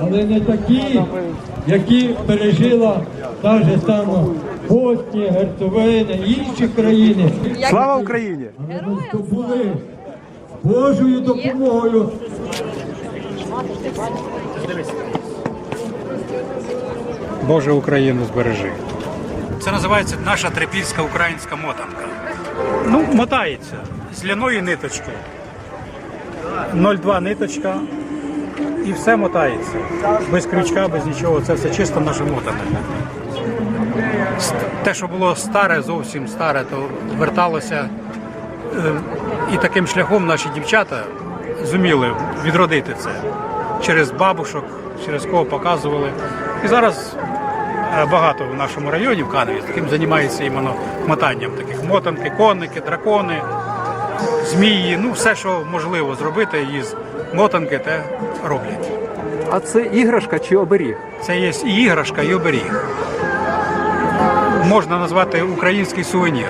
але не такі, які пережила та ж сама Боснія, Герцеговина, інші країни. Слава Україні! Здобули Божою допомогою Боже Україну збережи. Це називається наша трипільська українська мотанка. Ну, мотається з ляної ниточки. 0,2 ниточка і все мотається. Без крючка, без нічого. Це все чисто наша мотанка. Те, що було старе, зовсім старе, то верталося. е, І таким шляхом наші дівчата зуміли відродити це через бабушок, через кого показували. І зараз е, багато в нашому районі, в Каневі, таким займається іменно мотанням таких мотанки, конники, дракони, змії, ну все, що можливо зробити із мотанки, те роблять. А це іграшка чи оберіг? Це є і іграшка, і оберіг. Можна назвати український сувенір.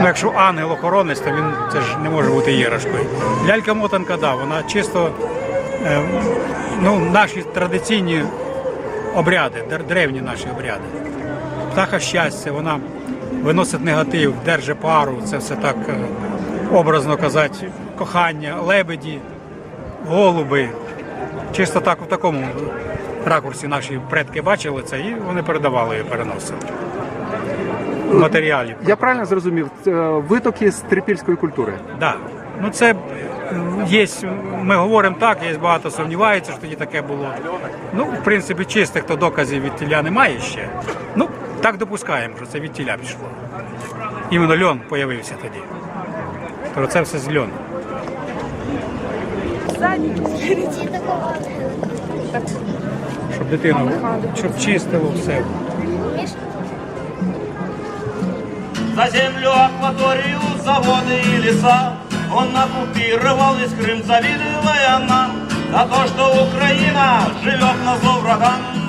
Ну, якщо ангел-охоронець, то він це ж не може бути іграшкою. Лялька-мотанка, да, вона чисто е, ну, наші традиційні обряди, древні наші обряди. Птаха щастя, вона виносить негатив, держи пару, це все так е, образно казати, кохання, лебеді, голуби. Чисто так в такому ракурсі наші предки бачили це і вони передавали і переносили. В матеріалі. Я правильно зрозумів, це витоки з трипільської культури. Да. Ну це є, ми говоримо так, є багато сумніваються, що тоді таке було. Ну, в принципі, чистих то доказів від тіля немає ще. Ну, так допускаємо, що це від тіля пішло. Іменно льон появився тоді. То це все з льону. Щоб дитину, щоб чистило все. За землю, акваторию, заводы и леса Он оккупировал весь Крым, завидуя нам За то, что Украина живет на зло врагам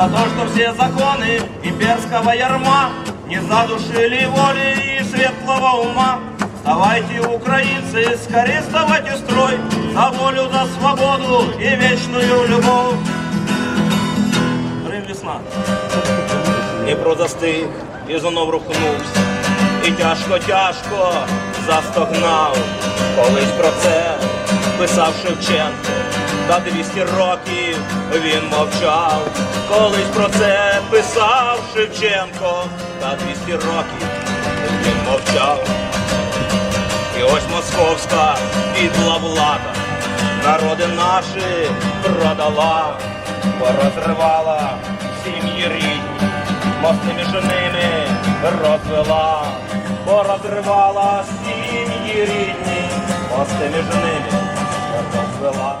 За то, что все законы имперского ярма Не задушили воли и светлого ума. Давайте, украинцы, скорее вставайте в строй За волю, за свободу и вечную любовь. Крим весна. Дніпро застиг і знов рухнувся, і тяжко, тяжко застогнав. Колись про це писав Шевченко, та 200 років він мовчав. Колись про це писав Шевченко, та 200 років він мовчав. І ось московська підла влада, народи наші продала, порозривала сім'ї рідні, мости між ними розвела, порозривала сім'ї рідні, мости між ними розвела.